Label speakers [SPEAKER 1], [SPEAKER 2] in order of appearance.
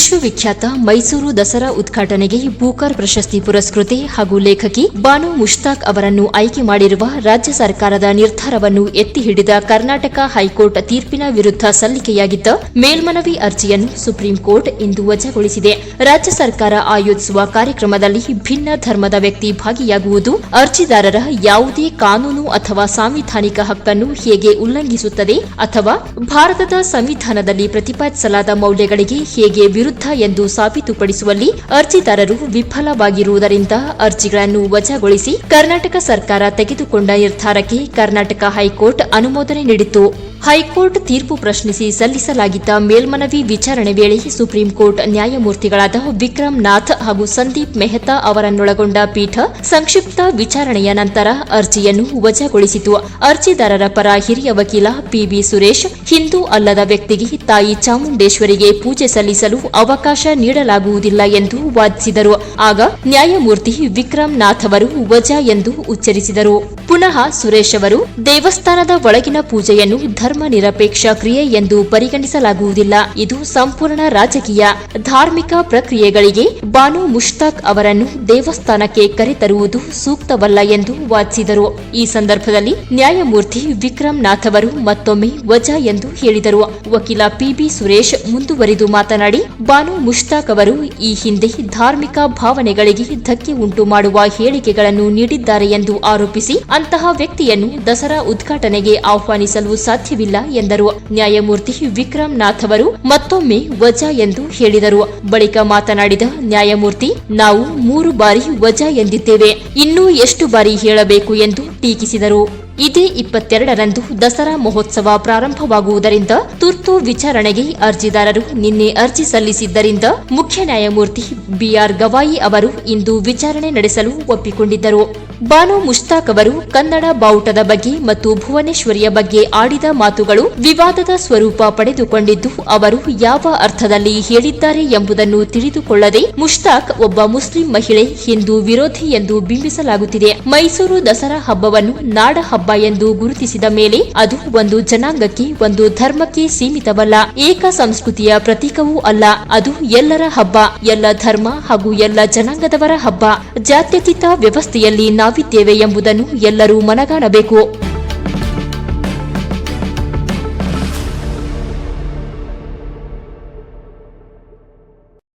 [SPEAKER 1] ವಿಶ್ವವಿಖ್ಯಾತ ಮೈಸೂರು ದಸರಾ ಉದ್ಘಾಟನೆಗೆ ಬೂಕರ್ ಪ್ರಶಸ್ತಿ ಪುರಸ್ಕೃತೆ ಹಾಗೂ ಲೇಖಕಿ ಬಾನು ಮುಷ್ತಾಕ್ ಅವರನ್ನು ಆಯ್ಕೆ ಮಾಡಿರುವ ರಾಜ್ಯ ಸರ್ಕಾರದ ನಿರ್ಧಾರವನ್ನು ಎತ್ತಿ ಹಿಡಿದ ಕರ್ನಾಟಕ ಹೈಕೋರ್ಟ್ ತೀರ್ಪಿನ ವಿರುದ್ಧ ಸಲ್ಲಿಕೆಯಾಗಿದ್ದ ಮೇಲ್ಮನವಿ ಅರ್ಜಿಯನ್ನು ಸುಪ್ರೀಂ ಕೋರ್ಟ್ ಇಂದು ವಜಾಗೊಳಿಸಿದೆ. ರಾಜ್ಯ ಸರ್ಕಾರ ಆಯೋಜಿಸುವ ಕಾರ್ಯಕ್ರಮದಲ್ಲಿ ಭಿನ್ನ ಧರ್ಮದ ವ್ಯಕ್ತಿ ಭಾಗಿಯಾಗುವುದು, ಅರ್ಜಿದಾರರ ಯಾವುದೇ ಕಾನೂನು ಅಥವಾ ಸಾಂವಿಧಾನಿಕ ಹಕ್ಕನ್ನು ಹೇಗೆ ಉಲ್ಲಂಘಿಸುತ್ತದೆ ಅಥವಾ ಭಾರತದ ಸಂವಿಧಾನದಲ್ಲಿ ಪ್ರತಿಪಾದಿಸಲಾದ ಮೌಲ್ಯಗಳಿಗೆ ಹೇಗೆ ವಿರುದ್ಧ ಎಂದು ಸಾಬೀತುಪಡಿಸುವಲ್ಲಿ ಅರ್ಜಿದಾರರು ವಿಫಲವಾಗಿರುವುದರಿಂದ ಅರ್ಜಿಗಳನ್ನು ವಜಾಗೊಳಿಸಿ ಕರ್ನಾಟಕ ಸರ್ಕಾರ ತೆಗೆದುಕೊಂಡ ನಿರ್ಧಾರಕ್ಕೆ ಕರ್ನಾಟಕ ಹೈಕೋರ್ಟ್ ಅನುಮೋದನೆ ನೀಡಿತು ಹೈಕೋರ್ಟ್ ತೀರ್ಪು ಪ್ರಶ್ನಿಸಿ ಸಲ್ಲಿಸಲಾಗಿದ್ದ ಮೇಲ್ಮನವಿ ವಿಚಾರಣೆ ವೇಳೆ ಸುಪ್ರೀಂ ಕೋರ್ಟ್ ನ್ಯಾಯಮೂರ್ತಿಗಳಾದ ವಿಕ್ರಮ್ ನಾಥ್ ಹಾಗೂ ಸಂದೀಪ್ ಮೆಹ್ತಾ ಅವರನ್ನೊಳಗೊಂಡ ಪೀಠ ಸಂಕ್ಷಿಪ್ತ ವಿಚಾರಣೆಯ ನಂತರ ಅರ್ಜಿಯನ್ನು ವಜಾಗೊಳಿಸಿತು. ಅರ್ಜಿದಾರರ ಪರ ಹಿರಿಯ ವಕೀಲ ಪಿಬಿ ಸುರೇಶ್, ಹಿಂದೂ ಅಲ್ಲದ ವ್ಯಕ್ತಿಗೆ ತಾಯಿ ಚಾಮುಂಡೇಶ್ವರಿಗೆ ಪೂಜೆ ಸಲ್ಲಿಸಲು ಅವಕಾಶ ನೀಡಲಾಗುವುದಿಲ್ಲ ಎಂದು ವಾದಿಸಿದರು. ಆಗ ನ್ಯಾಯಮೂರ್ತಿ ವಿಕ್ರಮ್ ನಾಥ್ ಅವರು ವಜಾ ಎಂದು ಉಚ್ಚರಿಸಿದರು. ಪುನಃ ಸುರೇಶ್ ಅವರು ದೇವಸ್ಥಾನದ ಒಳಗಿನ ಪೂಜೆಯನ್ನು ಧರ್ಮ ನಿರಪೇಕ್ಷ ಕ್ರಿಯೆ ಎಂದು ಪರಿಗಣಿಸಲಾಗುವುದಿಲ್ಲ. ಇದು ಸಂಪೂರ್ಣ ರಾಜಕೀಯ. ಧಾರ್ಮಿಕ ಪ್ರಕ್ರಿಯೆಗಳಿಗೆ ಬಾನು ಮುಷ್ತಾಕ್ ಅವರನ್ನು ದೇವಸ್ಥಾನಕ್ಕೆ ಕರೆತರುವುದು ಸೂಕ್ತವಲ್ಲ ಎಂದು ವಾದಿಸಿದರು. ಈ ಸಂದರ್ಭದಲ್ಲಿ ನ್ಯಾಯಮೂರ್ತಿ ವಿಕ್ರಮ್ ನಾಥ್ ಅವರು ಮತ್ತೊಮ್ಮೆ ವಜಾ ಎಂದು ಹೇಳಿದರು. ವಕೀಲ ಪಿಬಿ ಸುರೇಶ್ ಮುಂದುವರಿದು ಮಾತನಾಡಿ, ಬಾನು ಮುಷ್ತಾಕ್ ಅವರು ಈ ಹಿಂದೆ ಧಾರ್ಮಿಕ ಭಾವನೆಗಳಿಗೆ ಧಕ್ಕೆ ಉಂಟು ಮಾಡುವ ಹೇಳಿಕೆಗಳನ್ನು ನೀಡಿದ್ದಾರೆ ಎಂದು ಆರೋಪಿಸಿ, ಅಂತಹ ವ್ಯಕ್ತಿಯನ್ನು ದಸರಾ ಉದ್ಘಾಟನೆಗೆ ಆಹ್ವಾನಿಸಲು ಸಾಧ್ಯವಿಲ್ಲ. ಎಂದರು. ನ್ಯಾಯಮೂರ್ತಿ ವಿಕ್ರಮ್ ನಾಥ್ ಅವರು ಮತ್ತೊಮ್ಮೆ ವಜಾ ಎಂದು ಹೇಳಿದರು. ಬಳಿಕ ಮಾತನಾಡಿದ ನ್ಯಾಯಮೂರ್ತಿ, ನಾವು ಮೂರು ಬಾರಿ ವಜಾ ಎಂದಿದ್ದೇವೆ. ಇನ್ನೂ ಎಷ್ಟು ಬಾರಿ ಹೇಳಬೇಕು ಎಂದು ಟೀಕಿಸಿದರು. ಇದೇ ಇಪ್ಪತ್ತೆರಡರಂದು ದಸರಾ ಮಹೋತ್ಸವ ಪ್ರಾರಂಭವಾಗುವುದರಿಂದ ತುರ್ತು ವಿಚಾರಣೆಗೆ ಅರ್ಜಿದಾರರು ನಿನ್ನೆ ಅರ್ಜಿ ಸಲ್ಲಿಸಿದ್ದರಿಂದ ಮುಖ್ಯ ನ್ಯಾಯಮೂರ್ತಿ ಬಿಆರ್ ಗವಾಯಿ ಅವರು ಇಂದು ವಿಚಾರಣೆ ನಡೆಸಲು ಒಪ್ಪಿಕೊಂಡಿದ್ದರು. ಬಾನು ಮುಷ್ತಾಕ್ ಅವರು ಕನ್ನಡ ಬಾವುಟದ ಬಗ್ಗೆ ಮತ್ತು ಭುವನೇಶ್ವರಿಯ ಬಗ್ಗೆ ಆಡಿದ ಮಾತುಗಳು ವಿವಾದದ ಸ್ವರೂಪ ಪಡೆದುಕೊಂಡಿದ್ದು, ಅವರು ಯಾವ ಅರ್ಥದಲ್ಲಿ ಹೇಳಿದ್ದಾರೆ ಎಂಬುದನ್ನು ತಿಳಿದುಕೊಳ್ಳದೆ ಮುಷ್ತಾಕ್ ಒಬ್ಬ ಮುಸ್ಲಿಂ ಮಹಿಳೆ ಹಿಂದೂ ವಿರೋಧಿ ಎಂದು ಬಿಂಬಿಸಲಾಗುತ್ತಿದೆ. ಮೈಸೂರು ದಸರಾ ಹಬ್ಬವನ್ನು ನಾಡ ಹಬ್ಬ ಎಂದು ಗುರುತಿಸಿದ ಮೇಲೆ ಅದು ಒಂದು ಜನಾಂಗಕ್ಕೆ ಒಂದು ಧರ್ಮಕ್ಕೆ ಸೀಮಿತವಲ್ಲ. ಏಕ ಸಂಸ್ಕೃತಿಯ ಪ್ರತೀಕವೂ ಅಲ್ಲ. ಅದು ಎಲ್ಲರ ಹಬ್ಬ, ಎಲ್ಲ ಧರ್ಮ ಹಾಗೂ ಎಲ್ಲ ಜನಾಂಗದವರ ಹಬ್ಬ. ಜಾತ್ಯತೀತ ವ್ಯವಸ್ಥೆಯಲ್ಲಿ ನಾವಿದ್ದೇವೆ ಎಂಬುದನ್ನು ಎಲ್ಲರೂ ಮನಗಾಣಬೇಕು.